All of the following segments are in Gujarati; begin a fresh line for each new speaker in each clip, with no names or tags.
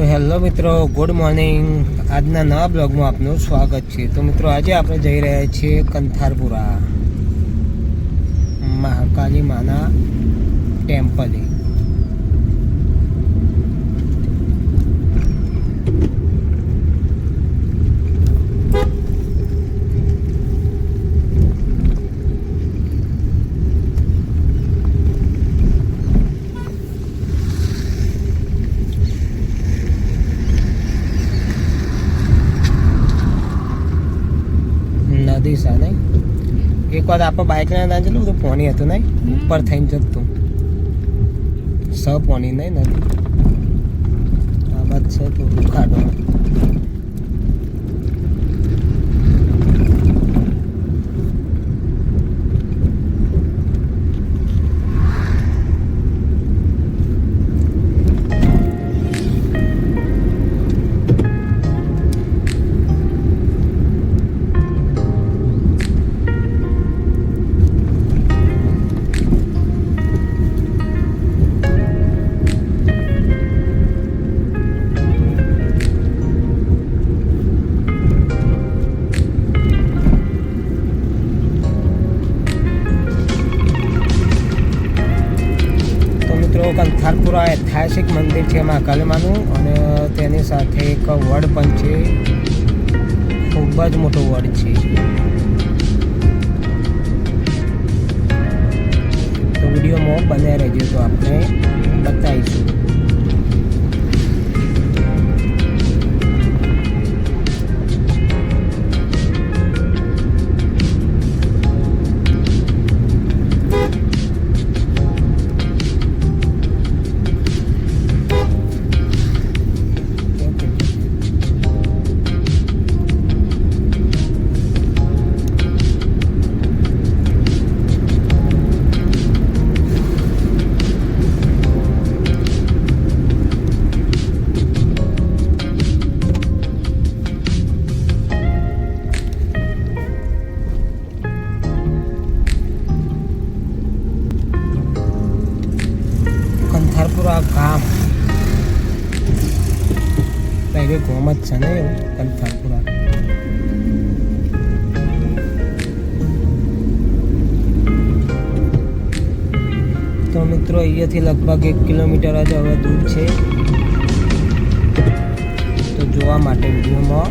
તો હેલો મિત્રો, ગુડ મોર્નિંગ. આજના નવા બ્લોગમાં આપનું સ્વાગત છે. તો મિત્રો, આજે આપણે જઈ રહ્યા છીએ કંથારપુરા. મહાકાલી માના ટેમ્પલે નદી સા નહીં વાર આપણે બાઇક ના ના જતું તો પોની હતું નહીં? ઉપર થઈને જતું. સ પોની નહીં નથી આ બાદ છે તો ખાડો કંથારપુરા ઐતિહાસિક મંદિર છે મહાકાલીમાનું અને તેની સાથે એક વડ પણ છે. ખૂબ જ મોટો વડ છે. તો વિડીયોમાં બને રહેજો તો આપણે બતાવીશું. મિત્રો, અહીંયાથી લગભગ એક કિલોમીટર જ હવે દૂર છે. તો જોવા માટે વિડીયોમાં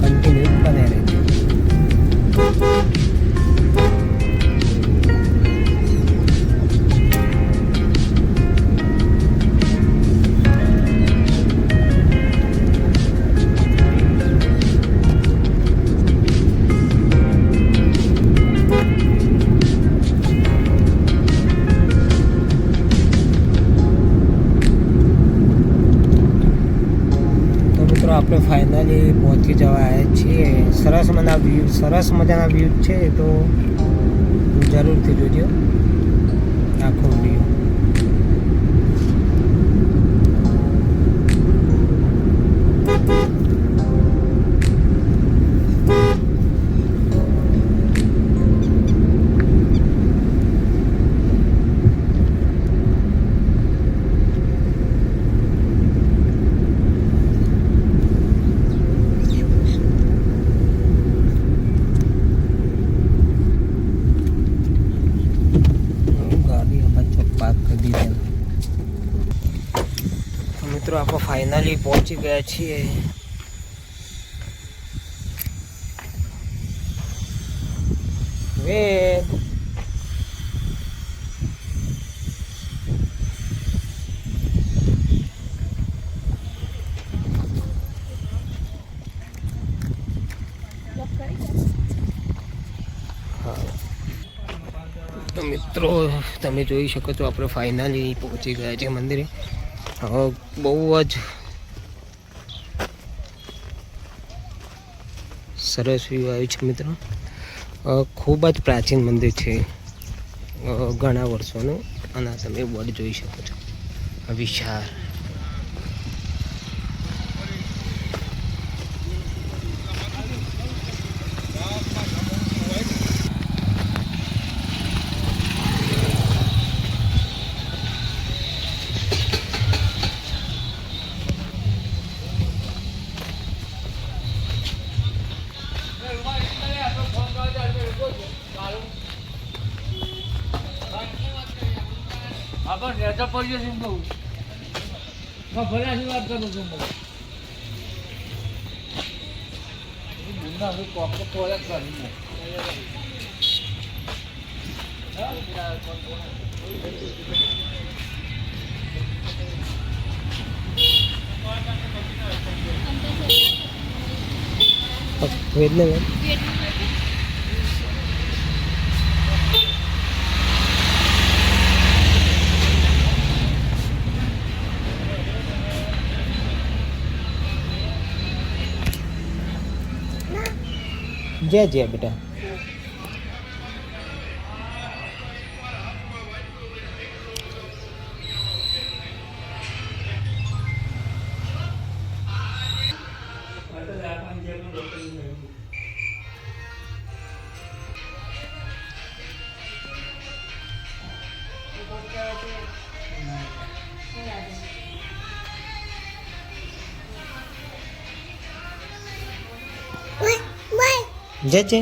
કન્ટિન્યુ બને રહેજો. મજાના વ્યૂ સરસ મજાના વ્યૂ છે તો જરૂરથી જોજો. આખો વીડિયો ગાડી આપણે પાર્ક કરી દીધી તો મિત્રો આપણે ફાઇનલી પહોંચી ગયા છીએ. તો મિત્રો, તમે જોઈ શકો છો, આપણે ફાઇનલી પહોંચી ગયા છે મંદિરે. બહુ જ સરસ વ્યૂ આવ્યું છે મિત્રો. ખૂબ જ પ્રાચીન મંદિર છે. ઘણા વર્ષોનું અને તમે બોર્ડ જોઈ શકો છો. વિશાળ.
લોચા પડ્યો છે એમ કહું ભલાની વાત કરું છું હું ગુંડા હું કોક કોક કરી
વેદને વેદ જય જય બેટા. જય છે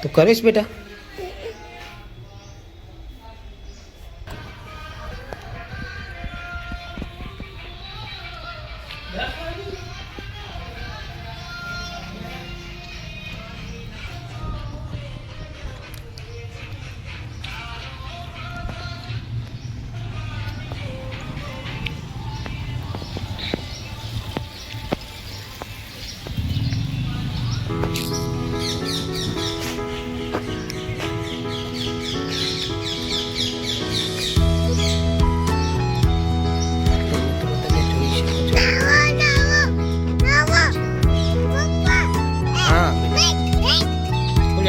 તું કરીશ બેટા?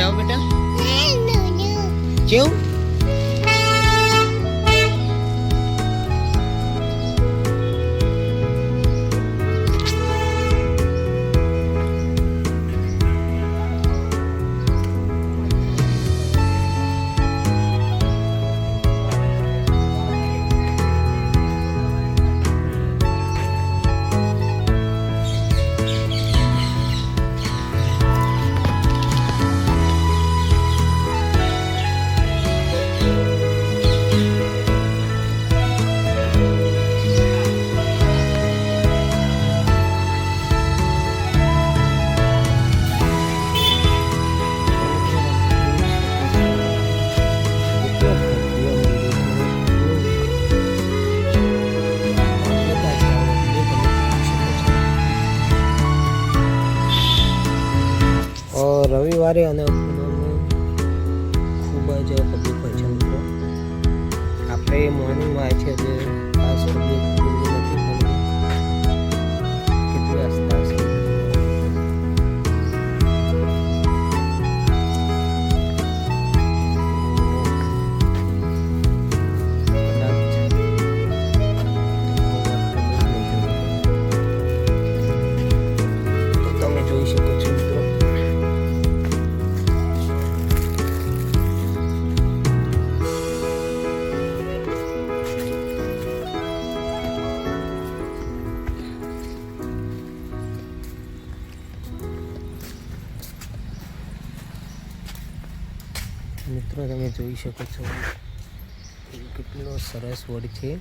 આવો બેટા. કેવું? રવિવારે અને મિત્રો તમે જોઈ શકો છો કેટલો સરસ વડ છે.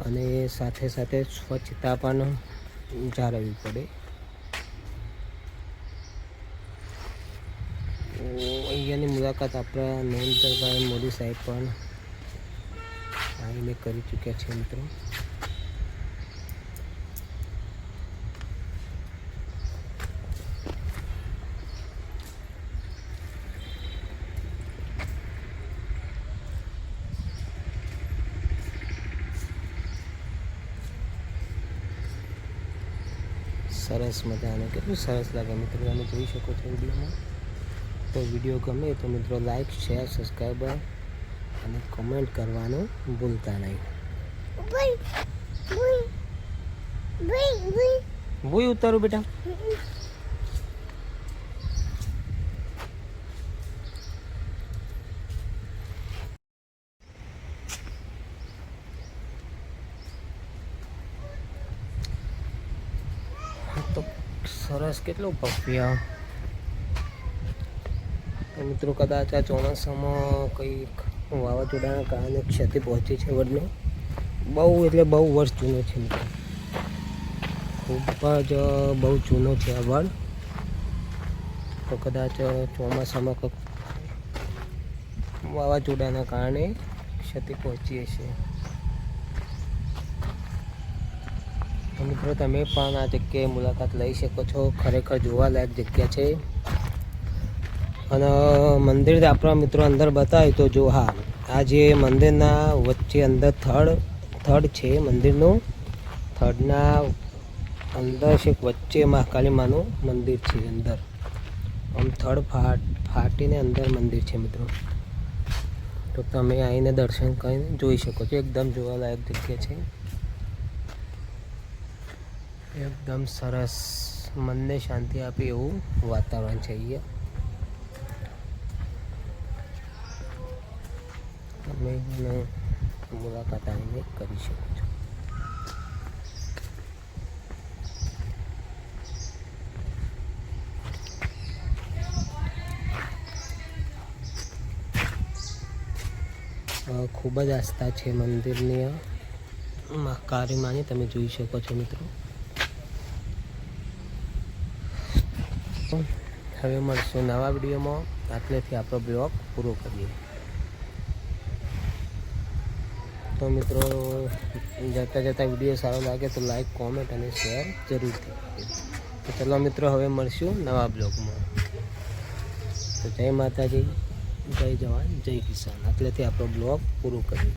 અને સાથે સાથે સ્વચ્છતા પણ જાળવવી પડે. અહીંયાની મુલાકાત આપણા નરેન્દ્રભાઈ મોદી સાહેબ પણ આવીને કરી ચૂક્યા છે મિત્રો. સરસ મજાનું કેટલું સરસ લાગે મિત્રો તમે જોઈ શકો છો વિડીયોમાં. તો વીડિયો ગમે તો મિત્રો લાઈક શેર સબસ્ક્રાઈબર અને કમેન્ટ કરવાનું ભૂલતા નહીં. ભૂઈ ઉતારું બેટા હા તો સરસ કેટલું ભવ્ય. મિત્રો કદાચ આ ચોમાસામાં કંઈક વાવાઝોડાના કારણે ક્ષતિ પહોંચી છે વડને. બહુ એટલે બહુ વર્ષ જૂનો છે મિત્રો. ખૂબ જ બહુ જૂનો છે આ વડ. તો કદાચ ચોમાસામાં કંઈક વાવાઝોડાના કારણે ક્ષતિ પહોંચી હશે. તો મિત્રો, તમે પણ આ જગ્યાએ મુલાકાત લઈ શકો છો. ખરેખર જોવાલાયક જગ્યા છે. અને મંદિર આપણા મિત્રો અંદર બતાવે તો જો હા, આ જે મંદિરના વચ્ચે અંદર થડ થડ છે મંદિરનું. થડના અંદર છે વચ્ચે મહાકાળી માનું મંદિર છે અંદર. આમ થડ ફાટ, ફાટીને અંદર મંદિર છે મિત્રો. તો તમે આવીને દર્શન કરીને જોઈ શકો છો. એકદમ જોવાલાયક જગ્યા છે. એકદમ સરસ મનને શાંતિ આપે એવું વાતાવરણ છે અહીંયા. તમે એનો મુલાકાત આવીને કરી શકો છો. ખૂબ જ આસ્થા છે મંદિરની માં માની તમે જોઈ શકો છો મિત્રો. હવે મળશું નવા વિડીયોમાં. આટલેથી આપણો બ્લોગ પૂરો કરીએ. તો મિત્રો, જતાં જતાં વીડિયો સારો લાગે તો લાઈક કોમેન્ટ અને શેર જરૂરથી. તો ચલો મિત્રો, હવે મળશું નવા બ્લોગમાં. તો જય માતાજી, જય જવાન, જય કિસાન. આટલેથી આપણો બ્લોગ પૂરો કરીએ.